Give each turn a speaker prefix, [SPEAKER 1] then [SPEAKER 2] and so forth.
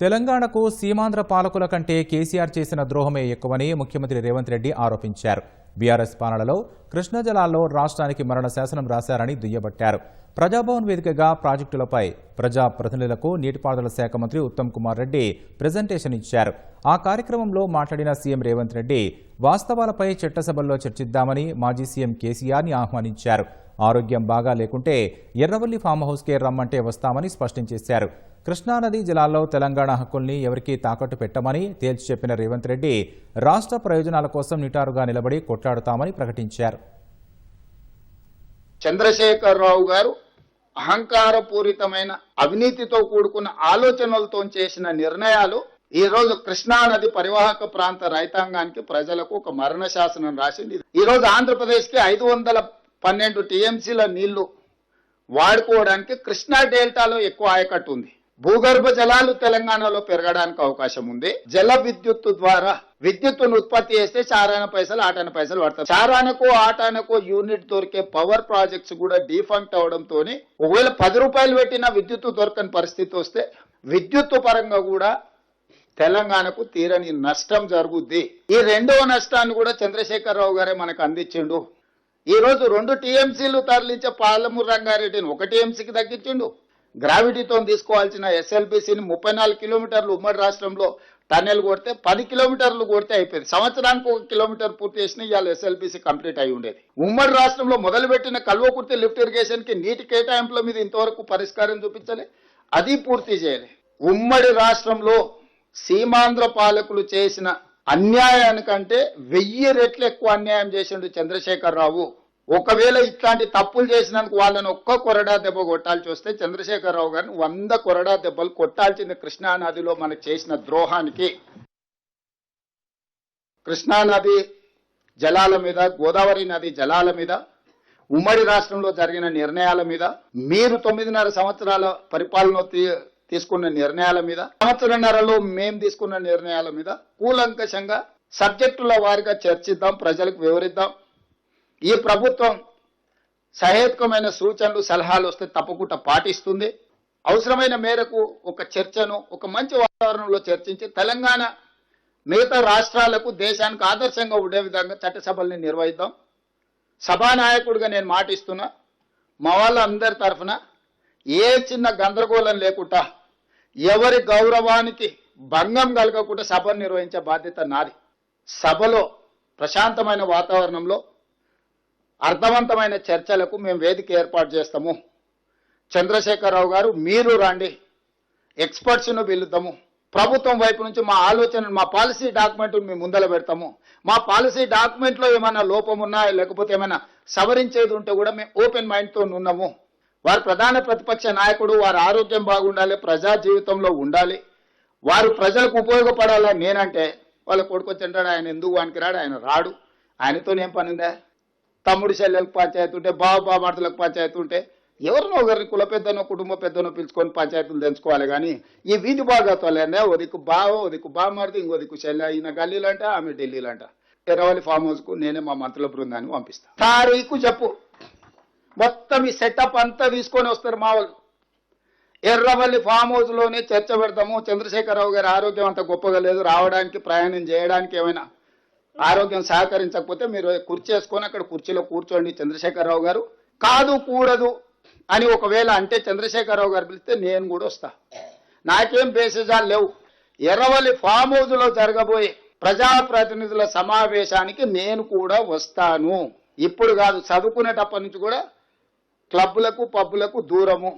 [SPEAKER 1] తెలంగాణకు సీమాంధ్ర పాలకుల కంటే కేసీఆర్ చేసిన ద్రోహమే ఎక్కువని ముఖ్యమంత్రి రేవంత్ రెడ్డి ఆరోపించారు. బీఆర్ఎస్ పాలనలో కృష్ణా జలాల్లో రాష్ట్రానికి మరణ శాసనం రాశారని దుయ్యబట్టారు. ప్రజాభవన్ వేదికగా ప్రాజెక్టులపై ప్రజాప్రతినిధులకు నీటిపారుదల శాఖ మంత్రి ఉత్తమ్ కుమార్ రెడ్డి ప్రజెంటేషన్ ఇచ్చారు. ఆ కార్యక్రమంలో మాట్లాడిన సీఎం రేవంత్ రెడ్డి వాస్తవాలపై చట్టసభల్లో చర్చిద్దామని మాజీ సీఎం కేసీఆర్ని ఆహ్వానించారు. ఆరోగ్యం బాగా లేకుంటే ఎర్రవల్లి ఫామ్ హౌస్కే రమ్మంటే వస్తామని స్పష్టం చేశారు. కృష్ణానదీ జిల్లాలో తెలంగాణ హక్కుల్ని ఎవరికీ తాకట్టు పెట్టమని తేల్చి చెప్పిన రేవంత్ రెడ్డి రాష్ట్ర ప్రయోజనాల కోసం నిటారుగా నిలబడి కొట్లాడుతామని ప్రకటించారు.
[SPEAKER 2] చంద్రశేఖరరావు గారు అహంకారపూరితమైన అవినీతితో కూడుకున్న ఆలోచనలతో చేసిన నిర్ణయాలు ఈ రోజు కృష్ణా నది పరివాహక ప్రాంత రైతాంగానికి ప్రజలకు ఒక మరణ శాసనం రాసింది. ఈ రోజు ఆంధ్రప్రదేశ్కి ఐదు వందల పన్నెండు టీఎంసీల నీళ్ళు వాడుకోవడానికి కృష్ణా డెల్టాలో ఎక్కువ ఆయకట్టు ఉంది. భూగర్భ జలాలు తెలంగాణలో పెరగడానికి అవకాశం ఉంది. జల విద్యుత్తు ద్వారా విద్యుత్తును ఉత్పత్తి చేస్తే చారాన పైసలు ఆటాన పైసలు పడతాయి. చారానకు ఆటానకు యూనిట్ దొరికే పవర్ ప్రాజెక్ట్స్ కూడా డిఫంక్ట్ అవడంతో ఒకవేళ పది రూపాయలు పెట్టిన విద్యుత్తు దొరకని పరిస్థితి వస్తే విద్యుత్తు పరంగా కూడా తెలంగాణకు తీరని నష్టం జరుగుద్ది. ఈ రెండవ నష్టాన్ని కూడా చంద్రశేఖరరావు గారే మనకు అందించిండు. ఈ రోజు రెండు టీఎంసీలు తరలించే పాలమూరు రంగారెడ్డిని ఒక టీఎంసీకి తగ్గించిండు. గ్రావిటీతో తీసుకోవాల్సిన ఎస్ఎల్బిసిని ముప్పై నాలుగు కిలోమీటర్లు ఉమ్మడి రాష్ట్రంలో టన్నెల్ కొడితే పది కిలోమీటర్లు కొడితే అయిపోయింది. సంవత్సరానికి ఒక కిలోమీటర్ పూర్తి చేసిన ఇవాళ ఎస్ఎల్పిసి కంప్లీట్ అయి ఉండేది. ఉమ్మడి రాష్ట్రంలో మొదలుపెట్టిన కల్వకుర్తి లిఫ్ట్ ఇరిగేషన్కి నీటి కేటాయింపుల మీద ఇంతవరకు పరిష్కారం చూపించలే అది పూర్తి చేయలే. ఉమ్మడి రాష్ట్రంలో సీమాంధ్ర పాలకులు చేసిన అన్యాయానికంటే వెయ్యి రెట్లు ఎక్కువ అన్యాయం చేసిండు చంద్రశేఖరరావు ఒకవేళ ఇట్లాంటి తప్పులు చేసినందుకు వాళ్ళని ఒక్క కొరడా దెబ్బ కొట్టాల్సి వస్తే చంద్రశేఖరరావు గారిని వంద కొరడా దెబ్బలు కొట్టాల్సింది కృష్ణా నదిలో మనకు చేసిన ద్రోహానికి. కృష్ణా నది జలాల మీద గోదావరి నది జలాల మీద ఉమ్మడి రాష్ట్రంలో జరిగిన నిర్ణయాల మీద మీరు తొమ్మిదిన్నర సంవత్సరాల పరిపాలన తీ- తీసుకున్న నిర్ణయాల మీద సంవత్సరన్నరలో మేము తీసుకున్న నిర్ణయాల మీద కూలంకషంగా సబ్జెక్టుల వారిగా చర్చిద్దాం ప్రజలకు వివరిద్దాం. ఈ ప్రభుత్వం సహేతుకమైన సూచనలు సలహాలు వస్తే తప్పకుండా పాటిస్తుంది. అవసరమైన మేరకు ఒక చర్చను ఒక మంచి వాతావరణంలో చర్చించి తెలంగాణ మిగతా రాష్ట్రాలకు దేశానికి ఆదర్శంగా ఉండే విధంగా చట్టసభల్ని నిర్వహిద్దాం. సభానాయకుడిగా నేను మాటిస్తున్నా మా వాళ్ళందరి తరఫున ఏ చిన్న గందరగోళం లేకుండా ఎవరి గౌరవానికి భంగం కలగకుండా సభను నిర్వహించే బాధ్యత నాది. సభలో ప్రశాంతమైన వాతావరణంలో అర్థవంతమైన చర్చలకు మేము వేదిక ఏర్పాటు చేస్తాము. చంద్రశేఖరరావు గారు మీరు రండి. ఎక్స్పర్ట్స్ను పిలుద్దాము. ప్రభుత్వం వైపు నుంచి మా ఆలోచన మా పాలసీ డాక్యుమెంట్ మేము ముందల పెడతాము. మా పాలసీ డాక్యుమెంట్లో ఏమైనా లోపం ఉన్నా లేకపోతే ఏమైనా సవరించేది ఉంటే కూడా మేము ఓపెన్ మైండ్తో ఉన్నాము. వారు ప్రధాన ప్రతిపక్ష నాయకుడు వారి ఆరోగ్యం బాగుండాలి ప్రజా జీవితంలో ఉండాలి. వారు ప్రజలకు ఉపయోగపడాలని నేనంటే వాళ్ళ కొడుకు వచ్చింటాడు ఆయన ఎందుకు వానికి రాడు ఆయన రాడు. ఆయనతో ఏం పనిందా? తమ్ముడి చెల్లెలకు పంచాయతీ ఉంటే బావ బామార్తలకు పంచాయతీ ఉంటే ఎవరినో ఒకరిని కుల పెద్దనో కుటుంబ పెద్దనో పిలుచుకొని పంచాయతీలు తెంచుకోవాలి కానీ ఈ వీధి భాగత్వాలనే లేదా దిక్కు బావ ఒదికు దిక్కు బామార్ది ఇంకొదికు దిక్కు చెల్లె ఈయన గల్లీలు అంట ఆమె ఢిల్లీలు అంట ఎర్రవల్లి ఫామ్ హౌస్కు నేనే మా మంత్రుల బృందాన్ని పంపిస్తా. తారీఖు చెప్పు. మొత్తం ఈ సెటప్ అంతా తీసుకొని వస్తారు మా వాళ్ళు. ఎర్రవల్లి ఫామ్ హౌస్లోనే చర్చ పెడతాము. చంద్రశేఖరరావు గారి ఆరోగ్యం అంత గొప్పగా లేదు. రావడానికి ప్రయాణం చేయడానికి ఏమైనా ఆరోగ్యం సహకరించకపోతే మీరు కుర్చీ వేసుకొని అక్కడ కుర్చీలో కూర్చోండి చంద్రశేఖరరావు గారు. కాదు కూడదు అని ఒకవేళ అంటే చంద్రశేఖరరావు గారు పిలిస్తే నేను కూడా వస్తా. నాకేం బేసిజాలు లేవు. ఎర్రవల్లి ఫామ్ హౌస్లో జరగబోయే ప్రజాప్రతినిధుల సమావేశానికి నేను కూడా వస్తాను. ఇప్పుడు కాదు చదువుకునేటప్పటి నుంచి కూడా క్లబ్బులకు పబ్బులకు దూరము.